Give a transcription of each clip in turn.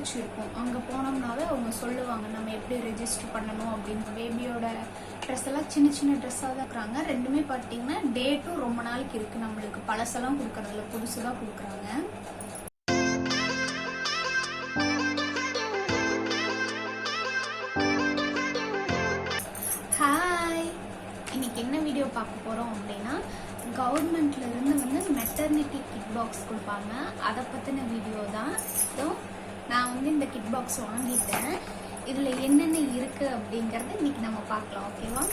GH இருக்கும். அங்கே போனோம்னாவே அவங்க சொல்லுவாங்க நம்ம எப்படி ரெஜிஸ்டர் பண்ணணும் அப்படின்னு பேபியோட ட்ரெஸ் எல்லாம் சின்ன சின்ன ட்ரெஸ்ஸாக தான் இருக்கிறாங்க. ரெண்டுமே பார்த்தீங்கன்னா டேட்டும் ரொம்ப நாளைக்கு இருக்குது நம்மளுக்கு பழசெல்லாம் கொடுக்கறதில்ல புதுசு தான் கொடுக்குறாங்க. ஹாய் இன்னைக்கு என்ன வீடியோ பார்க்க போகிறோம் அப்படின்னா கவர்மெண்ட்லேருந்து வந்து மெட்டர்னிட்டி கிட் பாக்ஸ் கொடுப்பாங்க. அதை பற்றின வீடியோ தான். ஸோ வந்து இந்த கிட் பாக்ஸ் வாங்கிட்டேன். இதில் என்னென்ன இருக்குது அப்படிங்கிறத இன்னைக்கு நம்ம பார்க்கலாம் ஓகேவா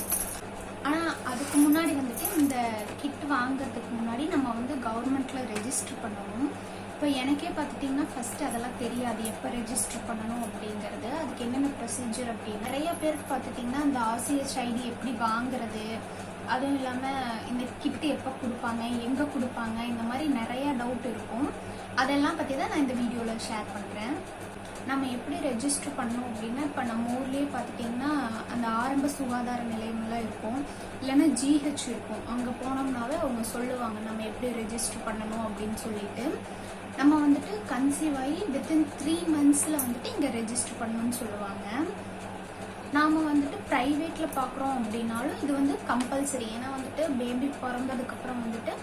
ஆனால் அதுக்கு முன்னாடி வந்துட்டு இந்த கிட் வாங்குறதுக்கு முன்னாடி நம்ம வந்து கவர்மெண்ட்டில் ரெஜிஸ்டர் பண்ணணும். இப்போ எனக்கே பார்த்துட்டிங்கன்னா ஃபஸ்ட்டு அதெல்லாம் தெரியாது எப்போ ரெஜிஸ்டர் பண்ணணும் அப்படிங்கிறது. அதுக்கு என்னென்ன ப்ரொசீஜர் அப்படின்னு. நிறைய பேருக்கு பார்த்துட்டிங்கன்னா இந்த ஆசிஎஸ் ஐடி எப்படி வாங்குறது அதுவும் இல்லாமல் இந்த கிட்டு எப்போ கொடுப்பாங்க எங்கே கொடுப்பாங்க இந்த மாதிரி நிறையா டவுட் இருக்கும். அதெல்லாம் பற்றி தான் நான் இந்த வீடியோவில் ஷேர் பண்ணுறேன் நம்ம எப்படி ரெஜிஸ்டர் பண்ணோம் அப்படின்னா இப்போ நம்ம ஊர்லேயே பார்த்துட்டிங்கன்னா அந்த ஆரம்ப சுகாதார நிலையம்லாம் இருக்கும். இல்லைன்னா ஜிஹெச் இருக்கும். அங்கே போனோம்னாவே அவங்க சொல்லுவாங்க நம்ம எப்படி ரெஜிஸ்டர் பண்ணணும் அப்படின்னு சொல்லிட்டு. நம்ம வந்துட்டு கன்சீவ் ஆகி வித்தின் த்ரீ மந்த்ஸில் வந்துட்டு இங்கே ரெஜிஸ்டர் பண்ணணும்னு சொல்லுவாங்க. நாம் வந்துட்டு ப்ரைவேட்டில் பார்க்குறோம் அப்படின்னாலும் இது வந்து கம்பல்சரி ஏன்னா வந்துட்டு பேபி பிறந்ததுக்கப்புறம் வந்துட்டு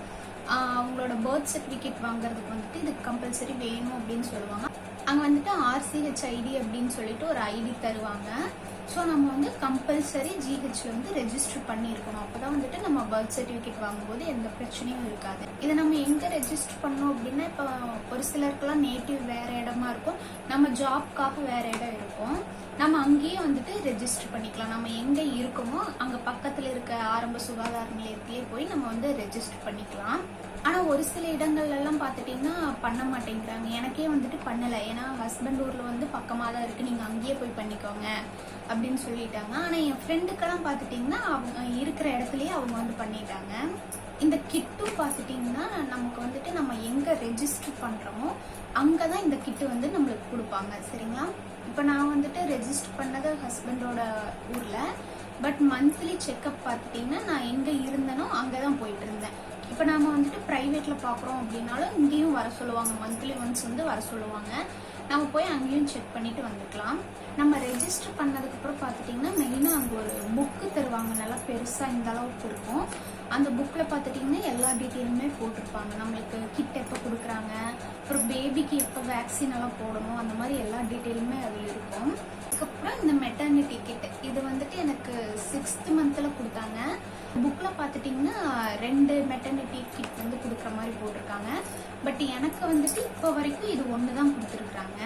அவங்களோட பர்த் சர்டிஃபிகேட் வாங்குறதுக்கு வந்துட்டு இது கம்பல்சரி வேணும் அப்படின்னு சொல்லுவாங்க. அங்கே வந்துட்டு ஆர்சிஹெச் ஐடி அப்படின்னு சொல்லிட்டு ஒரு ஐடி தருவாங்க. ஸோ நம்ம வந்து கம்பல்சரி ஜிஹெச்ல வந்து ரெஜிஸ்டர் பண்ணியிருக்கணும். அப்போ தான் வந்துட்டு நம்ம பர்த் சர்டிஃபிகேட் வாங்கும்போது எந்த பிரச்சனையும் இருக்காது. இதை நம்ம எங்கே ரெஜிஸ்டர் பண்ணோம் அப்படின்னா இப்போ ஒரு சிலருக்குலாம் நேட்டிவ் வேற இடமா இருக்கும். நம்ம ஜாப்காக வேற இடம் இருக்கும். நம்ம அங்கேயே வந்துட்டு ரெஜிஸ்டர் பண்ணிக்கலாம். நம்ம எங்கே இருக்கோமோ அங்கே பக்கத்தில் இருக்க ஆரம்ப சுகாதார நிலையத்திலே போய் நம்ம வந்து ரெஜிஸ்டர் பண்ணிக்கலாம். ஆனால் ஒரு சில இடங்கள்லாம் பார்த்துட்டிங்கன்னா பண்ண மாட்டேங்கிறாங்க. எனக்கே வந்துட்டு பண்ணலை. ஏன்னா ஹஸ்பண்ட் ஊரில் வந்து பக்கமாக தான் இருக்குது நீங்கள் அங்கேயே போய் பண்ணிக்கோங்க அப்படின்னு சொல்லிட்டாங்க. ஆனால் என் ஃப்ரெண்டுக்கெல்லாம் பார்த்துட்டிங்கன்னா அவங்க இருக்கிற இடத்துலையே அவங்க வந்து பண்ணிட்டாங்க. இந்த கிட்டும் பார்த்துட்டிங்கன்னா நமக்கு வந்துட்டு நம்ம எங்கே ரெஜிஸ்டர் பண்ணுறோமோ அங்கே தான் இந்த கிட்டு வந்து நம்மளுக்கு கொடுப்பாங்க. சரிங்களா? இப்போ நான் வந்துட்டு ரெஜிஸ்டர் பண்ணது ஹஸ்பண்டோட ஊரில். பட் மந்த்லி செக்கப் பார்த்துட்டிங்கன்னா நான் எங்கே இருந்தேனோ அங்கே தான் போயிட்டு இருந்தேன். இப்போ நாம வந்துட்டு ப்ரைவேட்டில் பார்க்குறோம் அப்படின்னாலும் இங்கேயும் வர சொல்லுவாங்க. மந்த்லி ஒன்ஸ் வந்து வர சொல்லுவாங்க. நம்ம போய் அங்கேயும் செக் பண்ணிட்டு வந்துக்கலாம். நம்ம ரெஜிஸ்டர் பண்ணதுக்கப்புறம் பார்த்துட்டிங்கன்னா மெயினாக அங்கே ஒரு புக்கு தருவாங்க. நல்லா பெருசாக இந்த அளவுக்கு இருக்கும். அந்த புக்கில் பார்த்துட்டிங்கன்னா எல்லா டீட்டெயிலுமே போட்டிருப்பாங்க. நம்மளுக்கு கிட் எப்போ கொடுக்குறாங்க அப்புறம் பேபிக்கு எப்போ வேக்சின் எல்லாம் போடணும் அந்த மாதிரி எல்லா டீட்டெயிலுமே அதில் இருக்கும். அதுக்கப்புறம் இந்த மெட்டர்னிட்டி கிட் இது வந்துட்டு எனக்கு சிக்ஸ்த் மந்தில் கொடுத்தாங்க. புக்கில் பார்த்துட்டிங்கன்னா ரெண்டு மெட்டர்னிட்டி கிட் வந்து கொடுக்குற மாதிரி போட்டிருக்காங்க. பட் எனக்கு வந்துட்டு இப்போ வரைக்கும் இது ஒன்று தான் கொடுத்துருக்குறாங்க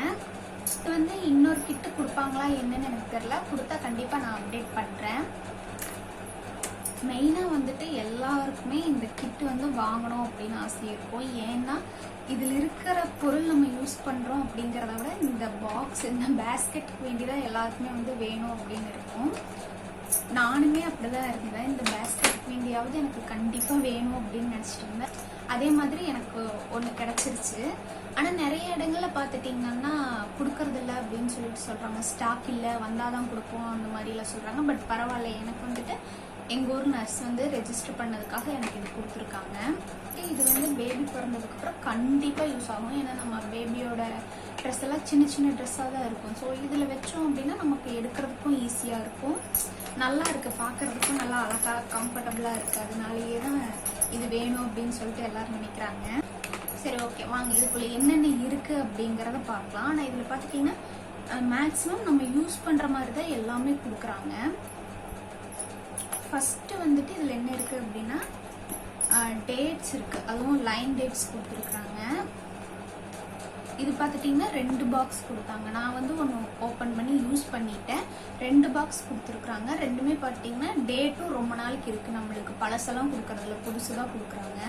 இது வந்து இன்னொரு கிட்டு கொடுப்பாங்களா என்னன்னு எனக்கு தெரில கொடுத்தா கண்டிப்பாக நான் அப்டேட் பண்ணுறேன் மெயினாக வந்துட்டு எல்லாருக்குமே இந்த கிட் வந்து வாங்கணும் அப்படின்னு ஆசை இருக்கும். ஏன்னா இதில் இருக்கிற பொருள் நம்ம யூஸ் பண்ணுறோம் அப்படிங்கிறத விட இந்த பாக்ஸ் இந்த பேஸ்கெட்டுக்கு வேண்டி தான் எல்லாருக்குமே வந்து வேணும் அப்படின்னு இருக்கும். நானுமே அப்படிதான் இருந்தேன். இந்த பேஸ்கெட் வேண்டியாவது எனக்கு கண்டிப்பாக வேணும் அப்படின்னு நினச்சிட்டு இருந்தேன். அதே மாதிரி எனக்கு ஒன்று கிடச்சிருச்சு. ஆனால் நிறைய இடங்கள்ல பார்த்துட்டிங்கன்னா கொடுக்கறதில்ல அப்படின்னு சொல்லிட்டு சொல்கிறாங்க ஸ்டாக் இல்லை வந்தால் தான் கொடுப்போம் அந்த மாதிரிலாம் சொல்கிறாங்க பட் பரவாயில்ல எனக்கு வந்துட்டு எங்கள் ஊர் நர்ஸ் வந்து ரெஜிஸ்டர் பண்ணதுக்காக எனக்கு இது கொடுத்துருக்காங்க. இது வந்து பேபி பிறந்ததுக்கப்புறம் கண்டிப்பாக யூஸ் ஆகும். ஏன்னா நம்ம பேபியோட ட்ரெஸ் எல்லாம் சின்ன சின்ன ட்ரெஸ்ஸாக தான் இருக்கும். ஸோ இதில் வச்சோம் அப்படின்னா நமக்கு எடுக்கிறதுக்கும் ஈஸியாக இருக்கும். நல்லா இருக்குது பார்க்கறதுக்கும் நல்லா அழகாக கம்ஃபர்டபுளாக இருக்குது அதனாலேயே தான் இது வேணும் அப்படின்னு சொல்லிட்டு எல்லோரும் நினைக்கிறாங்க. சரி ஓகே வாங்க இதுக்குள்ளே என்னென்ன இருக்குது அப்படிங்கிறத பார்க்கலாம். ஆனால் இதில் பார்த்துட்டிங்கன்னா மேக்ஸிமம் நம்ம யூஸ் பண்ணுற மாதிரி தான் எல்லாமே கொடுக்குறாங்க. ஃபஸ்ட்டு வந்துட்டு இதில் என்ன இருக்குது அப்படின்னா டேட்ஸ் இருக்குது அதுவும் லைன் டேட்ஸ் கொடுத்துருக்குறாங்க. இது பார்த்துட்டிங்கன்னா ரெண்டு பாக்ஸ் கொடுத்தாங்க. நான் வந்து ஒன்று ஓப்பன் பண்ணி யூஸ் பண்ணிட்டேன். ரெண்டு பாக்ஸ் கொடுத்துருக்குறாங்க. ரெண்டுமே பார்த்தீங்கன்னா டேட்டும் ரொம்ப நாளைக்கு இருக்குது நம்மளுக்கு. பழசெல்லாம் கொடுக்கறதில்ல புதுசு தான் கொடுக்குறாங்க.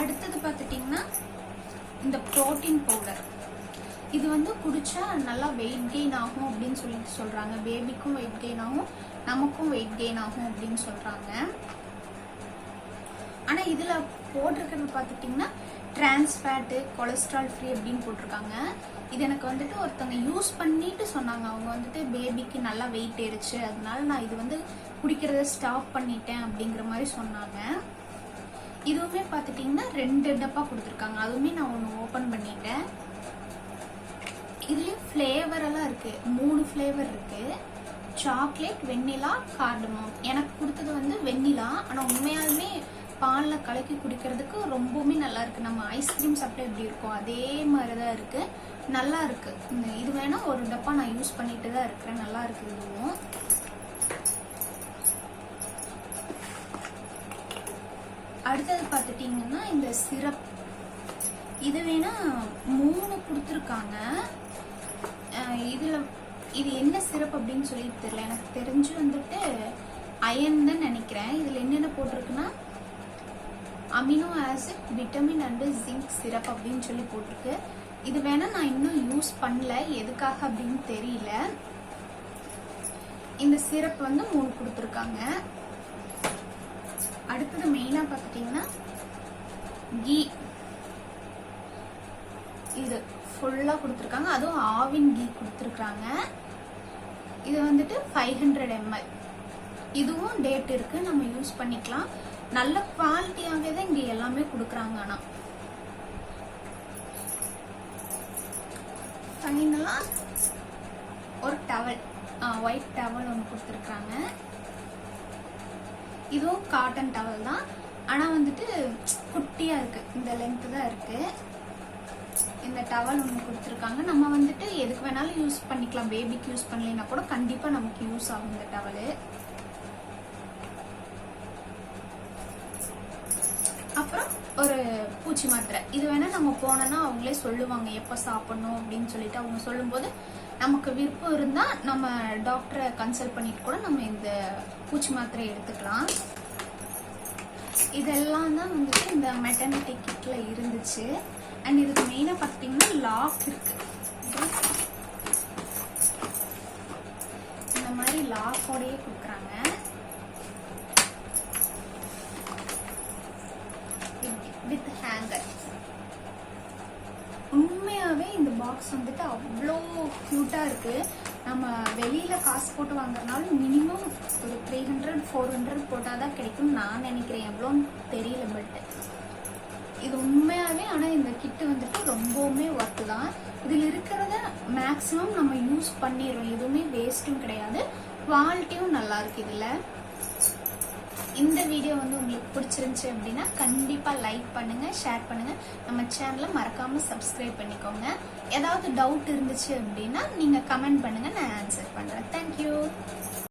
அடுத்தது பார்த்துட்டிங்கன்னா இந்த ப்ரோட்டீன் பவுடர் இது வந்து குடிச்சா நல்லா வெயிட் கெயின் ஆகும் அப்படின்னு சொல்லிட்டு சொல்றாங்க. பேபிக்கும் வெயிட் கெயின் ஆகும் நமக்கும் வெயிட் கெயின் ஆகும் அப்படின்னு சொல்றாங்க. ஆனால் இதில் போட்டிருக்கிறது பார்த்துட்டிங்கன்னா டிரான்ஸ் ஃபேட்டு கொலஸ்ட்ரால் ஃப்ரீ அப்படின்னு போட்டிருக்காங்க. இது எனக்கு வந்துட்டு ஒருத்தவங்க யூஸ் பண்ணிட்டு சொன்னாங்க. அவங்க வந்துட்டு பேபிக்கு நல்லா வெயிட் ஏறிச்சு. அதனால நான் இது வந்து குடிக்கிறத ஸ்டாப் பண்ணிட்டேன் அப்படிங்கிற மாதிரி சொன்னாங்க. இதுவுமே பார்த்துட்டிங்கன்னா ரெண்டு டப்பா கொடுத்துருக்காங்க. அதுவுமே நான் ஒன்று ஓப்பன் பண்ணிட்டேன். இதுலேயும் ஃப்ளேவர் எல்லாம் இருக்கு. மூணு ஃப்ளேவர் இருக்குது சாக்லேட் வெண்ணிலா கார்டமோ. எனக்கு கொடுத்தது வந்து வெண்ணிலா. ஆனால் உண்மையாலுமே பாலில் கலக்கி குடிக்கிறதுக்கு ரொம்பவுமே நல்லா இருக்குது நம்ம ஐஸ்கிரீம் சாப்பிட்டா எப்படி இருக்கும் அதே மாதிரி தான் இருக்குது நல்லா இருக்குது இது வேணால் ஒரு டப்பா நான் யூஸ் பண்ணிட்டு தான் இருக்கிறேன். நல்லா இருக்குது இதுவும். அடுத்தது பார்த்துட்டிங்கன்னா இந்த சிரப். இது வேணா மூணு கொடுத்துருக்காங்க. இதில் இது என்ன சிறப்பு அப்படின்னு சொல்லி தெரியல. எனக்கு தெரிஞ்சு வந்துட்டு அயன் தான் நினைக்கிறேன். இதுல என்னென்ன போட்டிருக்குன்னா amino acid vitamin and zinc syrup அப்படின்னு சொல்லி போட்டிருக்கு. இது வேணா நான் இன்னும் யூஸ் பண்ணல. எதுக்காக அப்படின்னு தெரியல. இந்த சிரப் வந்து மூணு கொடுத்துருக்காங்க. அடுத்தது மெயினா பார்த்துட்டிங்கன்னா கீ இது ஃபுல்லாக கொடுத்துருக்காங்க. அதுவும் ஆவின் கீ கொடுத்துருக்காங்க இது வந்துட்டு ஃபைவ் ஹண்ட்ரட் எம்எல் இதுவும் டேட் இருக்கு. நம்ம யூஸ் பண்ணிக்கலாம். நல்ல குவாலிட்டியாகவே தான் இங்கே எல்லாமே கொடுக்குறாங்க ஆனால் ஃபைனலாக ஒரு டவல் ஒயிட் டவல் ஒன்று கொடுத்துருக்காங்க. இதுவும் காட்டன் டவல் தான். ஆனால் வந்துட்டு குட்டியாக இருக்குது இந்த லென்த்து தான் இருக்குது இந்த டவல் ஒன்று கொடுத்துருக்காங்க. நம்ம வந்துட்டு எதுக்கு வேணாலும் யூஸ் பண்ணிக்கலாம். பேபிக்கு யூஸ் பண்ணலைன்னா கூட கண்டிப்பாக நமக்கு யூஸ் ஆகும் இந்த டவலு அப்புறம் ஒரு பூச்சி மாத்திரை. இது வேணா நம்ம போனோம்னா அவங்களே சொல்லுவாங்க. எப்போ சாப்பிடணும் அப்படின்னு சொல்லிட்டு அவங்க சொல்லும்போது நமக்கு விருப்பம் இருந்தால் நம்ம டாக்டரை கன்சல்ட் பண்ணிட்டு கூட நம்ம இந்த பூச்சி மாத்திரை எடுத்துக்கலாம். இதெல்லாம் தான் வந்துட்டு இந்த மெட்டர்னிட்டி கிட்ல இருந்துச்சு. அண்ட் இதுக்கு மெயினாக பார்த்தீங்கன்னா லாக் இருக்கு. இந்த மாதிரி லாக்கோடயே கொடுக்குறாங்க. வித் ஹேங்கர் உண்மையாவே இந்த பாக்ஸ் வந்துட்டு அவ்வளோ க்யூட்டா இருக்கு. நம்ம வெளியில காசு போட்டு வாங்குறதுனால மினிமம் ஒரு த்ரீ ஹண்ட்ரட் ஃபோர் ஹண்ட்ரட் போட்டால் தான் கிடைக்கும் நான் நினைக்கிறேன். எவ்வளோன்னு தெரியல பட் இது உண்மையாவே ஆனால் இந்த கிட்டு வந்துட்டு ரொம்பவுமே ஒர்த்து தான். இதில் இருக்கிறத மேக்ஸிமம் நம்ம யூஸ் பண்ணிடுறோம். எதுவுமே வேஸ்ட்டும் கிடையாது. குவாலிட்டியும் நல்லா இருக்கு இதில். இந்த வீடியோ வந்து உங்களுக்கு பிடிச்சிருந்துச்சு அப்படின்னா கண்டிப்பாக லைக் பண்ணுங்கள் ஷேர் பண்ணுங்கள் நம்ம சேனலை மறக்காமல் சப்ஸ்கிரைப் பண்ணிக்கோங்க. ஏதாவது டவுட் இருந்துச்சு அப்படின்னா நீங்கள் கமெண்ட் பண்ணுங்கள் நான் ஆன்சர் பண்ணுறேன் தேங்க்யூ